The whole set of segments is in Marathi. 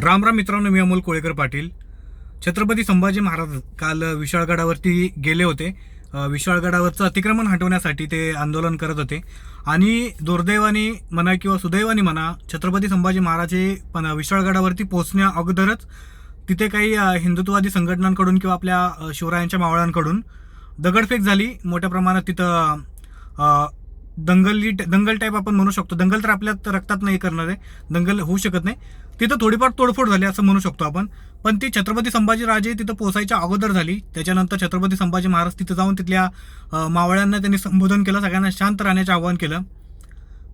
राम राम मित्रांनो मी अमोल कोळेकर पाटील. छत्रपती संभाजी महाराज काल विशाळगडावरती गेले होते. विशाळगडावरचं अतिक्रमण हटवण्यासाठी ते आंदोलन करत होते. आणि दुर्दैवाने म्हणा किंवा सुदैवाने म्हणा छत्रपती संभाजी महाराज हे पण विशाळगडावरती पोहोचण्या अगोदरच तिथे काही हिंदुत्ववादी संघटनांकडून किंवा आपल्या शिवरायांच्या मावळ्यांकडून दगडफेक झाली. मोठ्या प्रमाणात तिथं दंगली दंगल टाईप आपण म्हणू शकतो. दंगल तर आपल्या रक्तात नाही करणार आहे. दंगल होऊ शकत नाही. तिथं थोडीफार तोडफोड झाली असं म्हणू शकतो आपण. पण ती छत्रपती संभाजीराजे तिथं पोहोचायच्या अगोदर झाली. त्याच्यानंतर छत्रपती संभाजी महाराज तिथं जाऊन तिथल्या मावळ्यांना त्यांनी संबोधन केलं. सगळ्यांना शांत राहण्याचे आवाहन केलं.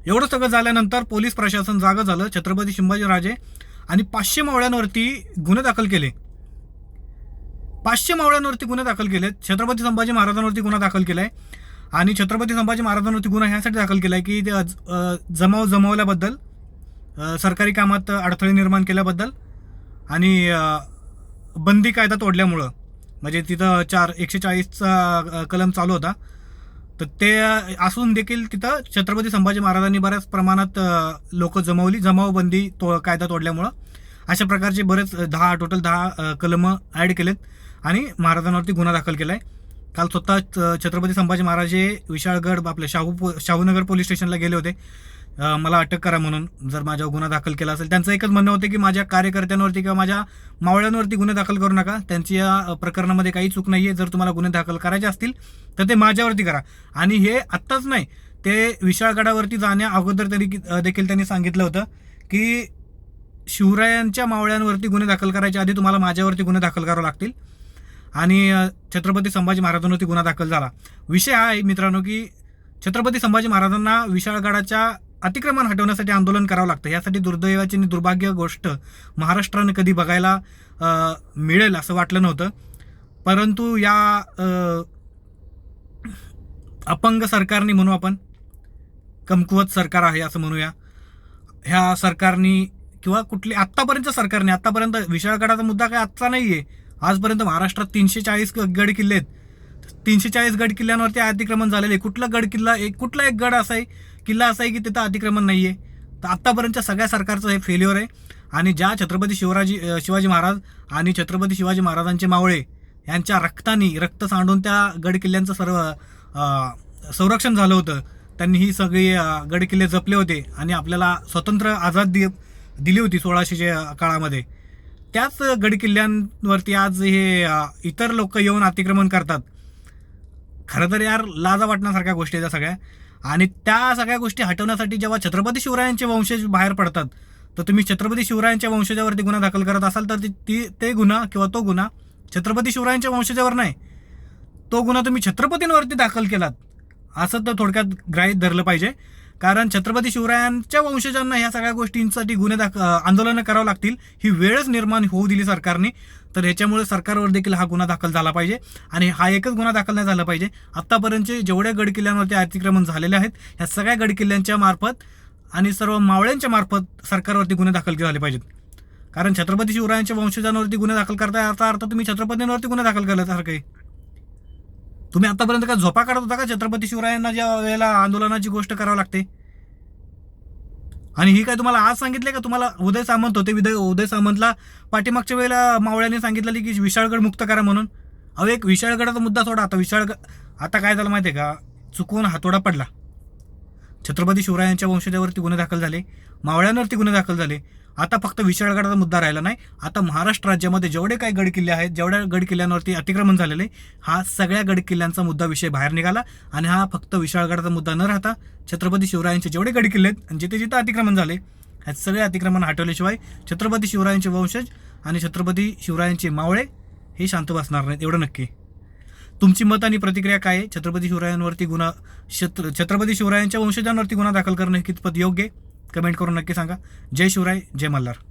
एवढं सगळं झाल्यानंतर पोलीस प्रशासन जागं झालं. छत्रपती संभाजीराजे आणि पाचशे मावळ्यांवरती गुन्हे दाखल केले. पाचशे मावळ्यांवरती गुन्हे दाखल केलेत. छत्रपती संभाजी महाराजांवरती गुन्हा दाखल केलाय. आणि छत्रपती संभाजी महाराजांवरती गुन्हा ह्यासाठी दाखल केलाय की ते जमाव जमावल्याबद्दल सरकारी कामात अडथळे निर्माण केल्याबद्दल आणि बंदी कायदा तोडल्यामुळं म्हणजे तिथं चार एकशे चाळीसचा कलम चालू होता. तर ते असून देखील तिथं छत्रपती संभाजी महाराजांनी बऱ्याच प्रमाणात लोक जमवली जमावबंदी तो कायदा तोडल्यामुळं. अशा प्रकारचे बरेच दहा टोटल दहा कलमं ॲड केलेत आणि महाराजांवरती गुन्हा दाखल केला आहे काल स्वतः छत्रपती संभाजी महाराज हे विशाळगड आपल्या शाहू पो- शाहूनगर पोलीस स्टेशनला गेले होते. मला अटक करा म्हणून जर माझ्यावर गुन्हा दाखल केला असेल. त्यांचं एकच म्हणणं होतं की माझ्या कार्यकर्त्यांवरती किंवा माझ्या मावळ्यांवरती गुन्हे दाखल करू नका. त्यांची या प्रकरणामध्ये काही चूक नाही आहे जर तुम्हाला गुन्हे दाखल करायचे असतील तर ते माझ्यावरती करा. आणि हे आत्ताच नाही ते विशाळगडावरती जाण्या अगोदर तरी देखील त्यांनी सांगितलं होतं की शिवरायांच्या मावळ्यांवरती गुन्हे दाखल करायच्या आधी तुम्हाला माझ्यावरती गुन्हे दाखल करावे लागतील. आणि छत्रपती संभाजी महाराजांवरती गुन्हा दाखल झाला. विषय हा आहे मित्रांनो की छत्रपती संभाजी महाराजांना विशाळगडाच्या अतिक्रमण हटवण्यासाठी आंदोलन करावं लागतं. यासाठी दुर्दैवाची आणि दुर्भाग्य गोष्ट महाराष्ट्राने कधी बघायला मिळेल असं वाटलं नव्हतं. परंतु या अपंग सरकारने म्हणू आपण कमकुवत सरकार आहे असं म्हणूया. ह्या सरकारनी किंवा कुठली आत्तापर्यंत सरकारने आत्तापर्यंत विशाळगडाचा मुद्दा काय आजचा नाही आहे आजपर्यंत महाराष्ट्रात तीनशे चाळीस गड किल्ले आहेत. तीनशे चाळीस गड किल्ल्यांवरती अतिक्रमण झालेले आहे. कुठला गड किल्ला एक कुठला एक गड असा आहे? किल्ला असा आहे की तिथं अतिक्रमण नाही आहे तर आत्तापर्यंतच्या सगळ्या सरकारचं हे फेल्युअर आहे. आणि ज्या छत्रपती शिवराजी शिवाजी महाराज आणि छत्रपती शिवाजी महाराजांचे मावळे यांच्या रक्तानी रक्त सांडून त्या गड किल्ल्यांचं सर्व संरक्षण झालं होतं. त्यांनी ही सगळी गड किल्ले जपले होते आणि आपल्याला स्वतंत्र आझाद दि दिली होती सोळाशेच्या काळामध्ये. त्याच गड किल्ल्यांवरती आज हे इतर लोक येऊन अतिक्रमण करतात. खरं तर यार लाजा वाटण्यासारख्या गोष्टी आहेत त्या सगळ्या. आणि त्या सगळ्या गोष्टी हटवण्यासाठी जेव्हा छत्रपती शिवरायांचे वंशज बाहेर पडतात तर तुम्ही छत्रपती शिवरायांच्या वंशजावरती गुन्हा दाखल करत असाल तर ती- ते गुन्हा किंवा तो गुन्हा छत्रपती शिवरायांच्या वंशजावर नाही. तो गुन्हा तुम्ही छत्रपतींवरती दाखल केलात. असं तर थोडक्यात ग्राहीत धरलं पाहिजे. कारण छत्रपती शिवरायांच्या वंशजांना ह्या सगळ्या गोष्टींसाठी गुन्हे दाख आंदोलनं करावं लागतील ही वेळच निर्माण होऊ दिली सरकारने. तर ह्याच्यामुळे सरकारवर देखील हा गुन्हा दाखल झाला पाहिजे आणि हा एकच गुन्हा दाखल नाही झाला पाहिजे. आत्तापर्यंतचे जेवढ्या गडकिल्ल्यांवरती अतिक्रमण झालेले आहेत ह्या सगळ्या गडकिल्ल्यांच्या मार्फत आणि सर्व मावळ्यांच्या मार्फत सरकारवरती गुन्हे दाखल झाले पाहिजेत. कारण छत्रपती शिवरायांच्या वंशजांवरती गुन्हे दाखल करताय याचा अर्थ तुम्ही छत्रपतींवरती गुन्हे दाखल केल्यासारखे आहे. तुम्ही आतापर्यंत का झोपा काढत होता का? छत्रपती शिवरायांना ज्या वेळेला आंदोलनाची गोष्ट करावी लागते? आणि ही काय तुम्हाला आज सांगितले का? तुम्हाला उदय सामंत होते विदय उदय सामंतला पाठीमागच्या वेळेला मावळ्याने सांगितलेली की विशाळगड मुक्त करा म्हणून. अहो एक विशाळगडाचा मुद्दा सोडा. आता विशाळगड आता काय झालं माहिती आहे का? चुकून हातोडा पडला. छत्रपती शिवरायांच्या वंशजावरती गुन्हे दाखल झाले मावळ्यांवरती गुन्हे दाखल झाले. आता फक्त विशाळगडाचा मुद्दा राहिला नाही. आता महाराष्ट्र राज्यामध्ये जेवढे काही गड किल्ले आहेत जेवढ्या गड किल्ल्यांवरती अतिक्रमण झालेले हा सगळ्या गड किल्ल्यांचा मुद्दा विषय बाहेर निघाला आणि हा फक्त विशाळगडाचा मुद्दा न राहता छत्रपती शिवरायांचे जेवढे गड किल्ले आहेत आणि जिथे जिथे अतिक्रमण झाले ह्या सगळे अतिक्रमण हटवल्याशिवाय छत्रपती शिवरायांचे वंशज आणि छत्रपती शिवरायांचे मावळे हे शांत बसणार नाहीत एवढं नक्की. तुमची मत आणि प्रतिक्रिया काय आहे? छत्रपती शिवरायांवरती गुन्हा छत्र छत्रपती शिवरायांच्या वंशजांवरती गुन्हा दाखल करणं हे कितपत योग्य कमेंट करून नक्की सांगा. जय शिवराय जय मल्हार.